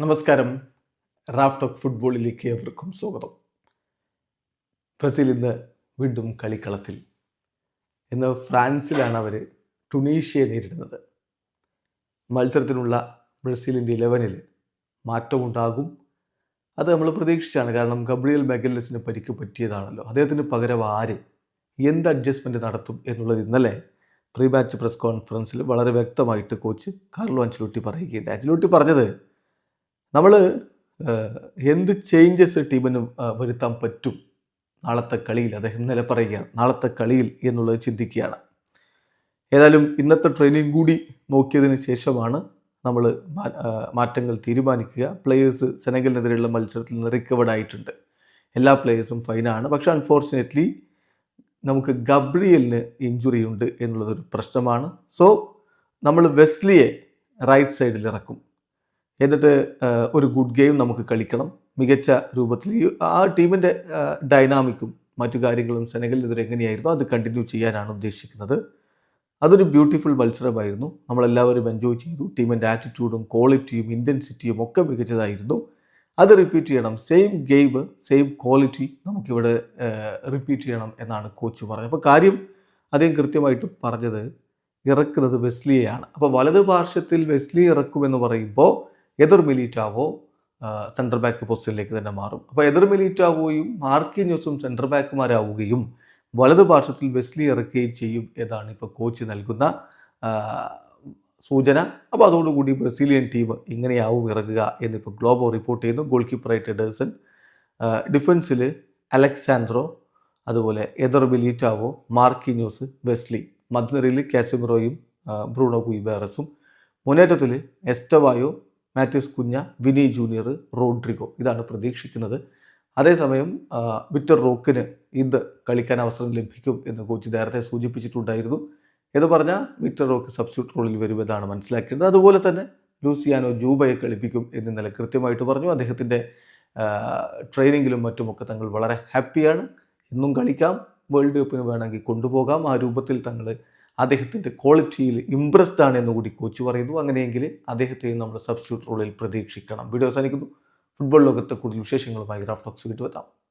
നമസ്കാരം. Raf talk ഫുട്ബോളിലേക്ക് ഏവർക്കും സ്വാഗതം. ബ്രസീൽ ഇന്ന് വീണ്ടും കളിക്കളത്തിൽ. ഇന്ന് ഫ്രാൻസിലാണ് അവർ ടുണീഷ്യയെ നേരിടുന്നത്. മത്സരത്തിനുള്ള ബ്രസീലിന്റെ ഇലവനിൽ മാറ്റമുണ്ടാകും. അത് നമ്മൾ പ്രതീക്ഷിച്ചാണ്. കാരണം ഗബ്രിയൽ മെഗല്ലസിന് പരിക്ക് പറ്റിയതാണല്ലോ. അദ്ദേഹത്തിന് പകരം ആര് എന്ത് അഡ്ജസ്റ്റ്മെന്റ് നടത്തും എന്നുള്ളത് ഇന്നലെ പ്രീ മാച്ച് പ്രസ് കോൺഫറൻസിൽ വളരെ വ്യക്തമായിട്ട് കോച്ച് കാർലോ അഞ്ചലോട്ടി പറയുകയുണ്ട് അഞ്ചലോട്ടി പറഞ്ഞത് നമ്മൾ എന്ത് ചേഞ്ചസ് ടീമിന് വരുത്താൻ പറ്റും? നാളത്തെ കളിയിൽ അദ്ദേഹം നില പറയുകയാണ് നാളത്തെ കളിയിൽ എന്നുള്ളത് ചിന്തിക്കുകയാണ്. ഏതായാലും ഇന്നത്തെ ട്രെയിനിങ് കൂടി നോക്കിയതിന് ശേഷമാണ് നമ്മൾ മാറ്റങ്ങൾ തീരുമാനിക്കുക. പ്ലേയേഴ്സ് സെനഗലിനെതിരെയുള്ള മത്സരത്തിൽ നിന്ന് റിക്കവേർഡ് ആയിട്ടുണ്ട്. എല്ലാ പ്ലേയേഴ്സും ഫൈനാണ് പക്ഷേ അൺഫോർച്ചുനേറ്റ്ലി നമുക്ക് ഗബ്രിയലിന് ഇഞ്ചുറി ഉണ്ട് എന്നുള്ളതൊരു പ്രശ്നമാണ്. സോ നമ്മൾ വെസ്ലിയെ റൈറ്റ് സൈഡിൽ ഇറക്കും. എന്നിട്ട് ഒരു ഗുഡ് ഗെയിം നമുക്ക് കളിക്കണം. മികച്ച രൂപത്തിൽ ആ ടീമിന്റെ ഡൈനാമിക്കും മറ്റു കാര്യങ്ങളും സെനഗലിനെതിരെ എങ്ങനെയായിരുന്നു അത് കണ്ടിന്യൂ ചെയ്യാനാണ് ഉദ്ദേശിക്കുന്നത്. അതൊരു ബ്യൂട്ടിഫുൾ മത്സരമായിരുന്നു. നമ്മളെല്ലാവരും എൻജോയ് ചെയ്തു. ടീമിന്റെ ആറ്റിറ്റ്യൂഡും ക്വാളിറ്റിയും ഇന്റൻസിറ്റിയും ഒക്കെ മികച്ചതായിരുന്നു. അത് റിപ്പീറ്റ് ചെയ്യണം. സെയിം ഗെയിം സെയിം ക്വാളിറ്റി നമുക്കിവിടെ റിപ്പീറ്റ് ചെയ്യണം എന്നാണ് കോച്ച് പറഞ്ഞത്. അപ്പോൾ കാര്യം അദ്ദേഹം കൃത്യമായിട്ട് പറഞ്ഞത് ഇറക്കുന്നത് വെസ്ലിയെയാണ്. അപ്പോൾ വലത് പാർശ്വത്തിൽ വെസ്ലി ഇറക്കുമെന്ന് പറയുമ്പോൾ എതിർ മിലീറ്റാവോ സെൻട്രൽ ബാക്ക് പൊസിഷനിലേക്ക് തന്നെ മാറും. അപ്പോൾ എതിർ മിലീറ്റാവോയും മാർക്കിന്യൂസും സെൻട്രൽ ബാക്കുമാരാവുകയും വലതു പാർശ്വത്തിൽ വെസ്ലി ഇറക്കുകയും ചെയ്യും എന്നാണ് ഇപ്പോൾ കോച്ച് നൽകുന്ന സൂചന. അപ്പോൾ അതോടുകൂടി ബ്രസീലിയൻ ടീം ഇങ്ങനെയാവും ഇറങ്ങുക എന്നിപ്പോൾ ഗ്ലോബോ റിപ്പോർട്ട് ചെയ്യുന്നു. ഗോൾ കീപ്പറായിട്ട് എഡേഴ്സൺ ഡിഫൻസിൽ അലക്സാൻഡ്രോ അതുപോലെ എദർ ബിലീറ്റാവോ മാർക്കിന്യൂസ് വെസ്ലി മധ്യനിരയിൽ കാസിമിറോയും ബ്രൂണോ കുയിബേറസും മുന്നേറ്റത്തിൽ എസ്റ്റവായോ മാത്യൂസ് കുഞ്ഞ വിനി ജൂനിയർ റോഡ്രിഗോ ഇതാണ് പ്രതീക്ഷിക്കുന്നത്. അതേസമയം വിക്ടർ റോക്കിന് ഇത് കളിക്കാൻ അവസരം ലഭിക്കും എന്ന് കോച്ച് നേരത്തെ സൂചിപ്പിച്ചിട്ടുണ്ടായിരുന്നു. എന്ന് പറഞ്ഞാൽ വിക്ടർ റോക്ക് സബ്സ്റ്റിറ്റ്യൂട്ട് റോളിൽ വരുമെന്നാണ് മനസ്സിലാക്കിയത് അതുപോലെ തന്നെ ലൂസിയാനോ ജൂബയെ കളിപ്പിക്കും എന്ന് നില കൃത്യമായിട്ട് പറഞ്ഞു. അദ്ദേഹത്തിന്റെ ട്രെയിനിങ്ങിലും മറ്റുമൊക്കെ തങ്ങൾ വളരെ ഹാപ്പിയാണ്. ഇന്നും കളിക്കാം. വേൾഡ് കപ്പിന് വേണമെങ്കിൽ കൊണ്ടുപോകാം. ആ രൂപത്തിൽ തങ്ങൾ അദ്ദേഹത്തിന്റെ ക്വാളിറ്റിയിൽ ഇമ്പ്രസ്ഡ് ആണ് എന്ന് കൂടി കോച്ച് പറയുന്നു. അങ്ങനെയെങ്കിൽ അദ്ദേഹത്തെയും നമ്മുടെ സബ്സ്റ്റിറ്റ്യൂട്ട് റോളിൽ പ്രതീക്ഷിക്കണം. വീഡിയോ അവസാനിക്കുന്നു. ഫുട്ബോൾ ലോകത്തെ കൂടുതൽ വിശേഷങ്ങളുമായി ഗ്രാഫ് ടോക്സ് വീണ്ടും